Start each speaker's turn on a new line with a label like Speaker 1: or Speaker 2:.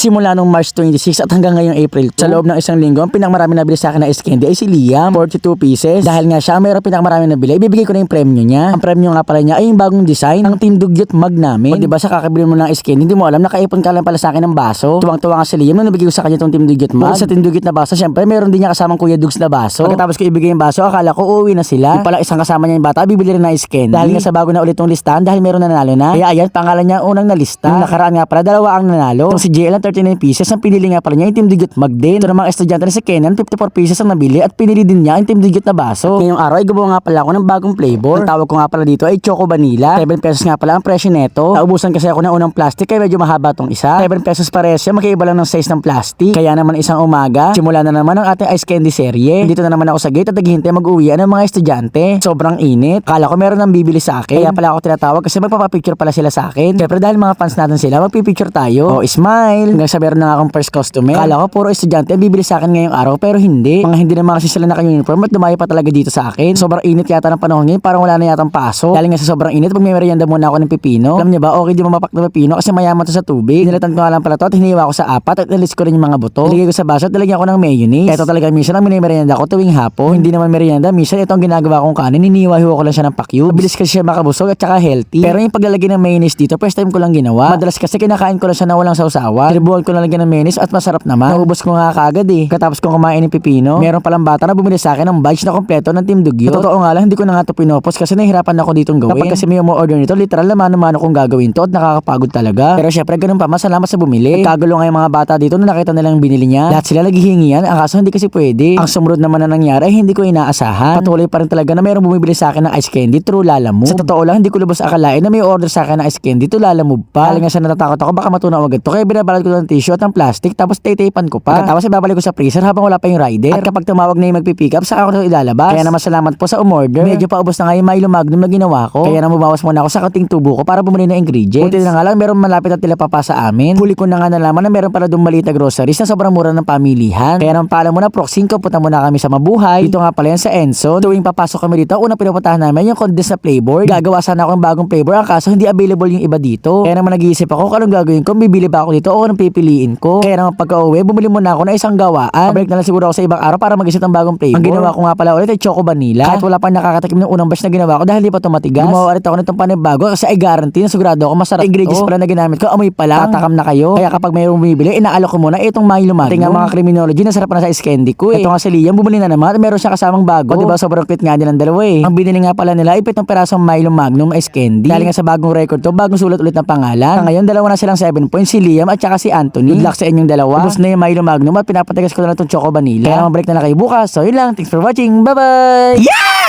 Speaker 1: Simula nung March 26 at hanggang ngayong April 2. Sa loob ng isang linggo, ang pinakamarami nabili sa akin na ice ay si Liam, 42 pieces. Dahil nga siya ang mayroong pinakamarami nabili, ibibigay ko na yung premyo niya. Ang premyo nga pala niya ay yung bagong design ng Team Dugyot mug namin. O diba sa kakabili mo ng ice hindi mo alam, nakaipon ka lang pala sa akin ng baso. Tuwang-tuwa nga si Liam nung nabigay ko sa kanya itong Team Dugyot. Bukod sa Team Dugyot na baso, syempre meron din niya kasamang Kuya Dugs na baso. Pagkatapos ko ibigay yung baso, akala ko uuwi na sila. Yung pala isang kasama niya yung bata, bibili rin ng ice. Dahil nga sa bago na ulit tong listahan, dahil meron na nanalo na. Kaya ayan, pangalan niya ang unang nalista. Yung nakaraan nga pala, dalawa ang nanalo. Itong si JL ang 39 pieces, ang pinili nga pala niya yung Team Dugyot mug din. Ito namang estudyante na si Kenan, 54 pieces ang nabili at pinili din niya yung Team Dugyot na baso. At ngayong araw ay gumawa nga pala ako ng bagong flavor. Ang tawag ko nga pala dito ay Choco Vanilla. 7 pesos nga pala ang presyo neto. Naubusan kasi ako ng unang plastic kaya medyo mahaba tong isa. 7 pesos pares siya, magkaiba lang ng size ng plastic. Kaya naman isang umaga, simula na naman ang ating ice candy serye. Dito na naman ako sa gate at naghihintay mag-uwi ng mga estudyante. Sobrang init. Kala ko meron nang bibili sa akin. Kaya pala ako tinatawag kasi magpapapicture pala sila sa akin. Siyempre dahil mga fans natin sila, magpipicture tayo. O smile. Hanggang sa meron na nga akong first customer. Kala ko puro estudyante ang bibili sa akin ngayong araw pero hindi. Mga hindi naman kasi sila naka-uniform at dumayo pa talaga dito sa akin. Sobrang init yata ng panahon ngayon, parang wala na yatang paso. Dahil nga sa sobrang init, pag may merienda muna ako ng pipino. Alam niyo ba, okay di mamapak na pipino kasi mayaman to sa tubig. Nilatan ko lang pala to at hiniwa ko sa apat at nalis ko rin yung mga buto. Nilagay ko sa baso at nilagyan ko ng mayonnaise. Ito talaga minsan ang minimerienda ko tuwing hapon. Hindi naman merienda, minsan ito ang ginagawa kong kanin, hiniwa-hiwa ko lang siya ng pa-cube. Mabilis kasi siya makabusog at saka healthy. Pero yung paglalagay ng mayonnaise dito, first time ko lang ginawa. Madalas kasi kinakain ko lang siya na walang sausawan. Tiribuhan ko lang lagyan ng mayonnaise at masarap naman. Naubos ko nga kaagad eh. Katapos kong kumain ng pipino, meron palang bata na bumili sa akin ng badge na kompleto ng Team Dugyot. Totoo nga lang, hindi ko na nga ito pinopos kasi nahihirapan ako ditong gawin. Kapag kasi may umu-order nito, literal na mano-mano kong gagawin to at nakakapagod talaga. Pero syempre, ganun pa, masalamat sa bumili. Nagkagulo nga yung mga bata dito na nakita nilang binili niya. Lahat sila naghihingi yan, ang kaso hindi kasi pwede. Ang sumunod naman na nangyari hindi ko inaasahan. Patuloy pa rin talaga na mayroong bumibili sa akin ng ice candy through Lalamove. Sa totoo lang, hindi ko lubos akalain na may order sa akin ng ice candy to Lalamove pa. Nga sa natatakot ako, baka matunaw agad to. Kaya binabalad ko ng tissue at ng plastic, tapos taytapan ko pa. Tapos ibabalik ko sa freezer habang wala pa yung rider. At kapag tumawag na yung magpipick up, saka ako ito ilalabas. Kaya naman salamat po sa umorder. Medyo paubos na nga yung Milo Magnum na ginawa ko. Kaya na mabawas muna ako sa kating tubo ko para bumili ng ingredients. Buti na nga lang, meron malapit at tila papa sa amin. Huli ko na nga nalaman na meron pala doon maliit na groceries na sobrang mura ng pamilihan. Kaya naman pala muna, Prox 5, punta muna kami sa Mabuhay. Dito nga pala yan sa Enzo. Tuwing papasok kami dito, unang pinupuntahan namin yung condensed na flavor. Gagawa sana ako ng bagong flavor, ang kaso hindi available yung iba dito. Kaya naman nag-iisip ako kung anong gagawin ko, bibili ba ako dito o anong pipiliin ko. Kaya naman pagka uwi, bumili muna ako ng isang gawaan. Pabalik na lang siguro ako sa ibang araw para mag-isip ng bagong flavor. Ang ginawa ko nga pala ulit ay choco vanilla. Kahit wala pa nakakatikim ng unang batch na ginawa ko dahil di pa tumatigas. Gumawa ulit ako nitong panibago kasi I guarantee na sigurado ako masarap. Ingredients pala na ginamit ko, amoy pa lang. Tatakam na kayo. Kaya kapag mayroong bumibili, inaalok ko muna itong Milo Magnum. Tingnan mga criminology, nasarap na sa candy ko eh. Ito nga si Liam, bumili na naman meron siya kasamang bago. O diba sobrang cute nga nilang dalawa eh. Ang binili nga pala nila, ipitong perasong Milo Magnum candy. Dahil nga sa bagong record to, bagong sulat ulit ng pangalan. Ngayon, dalawa na silang 7 points, si Liam at saka si Anthony. Good luck sa inyong dalawa. Ubus na yung Milo Magnum at pinapatigas ko na lang itong Choco Vanilla. Kaya naman balik na lang kayo bukas. So yun lang, thanks for watching. Bye-bye! Yeah!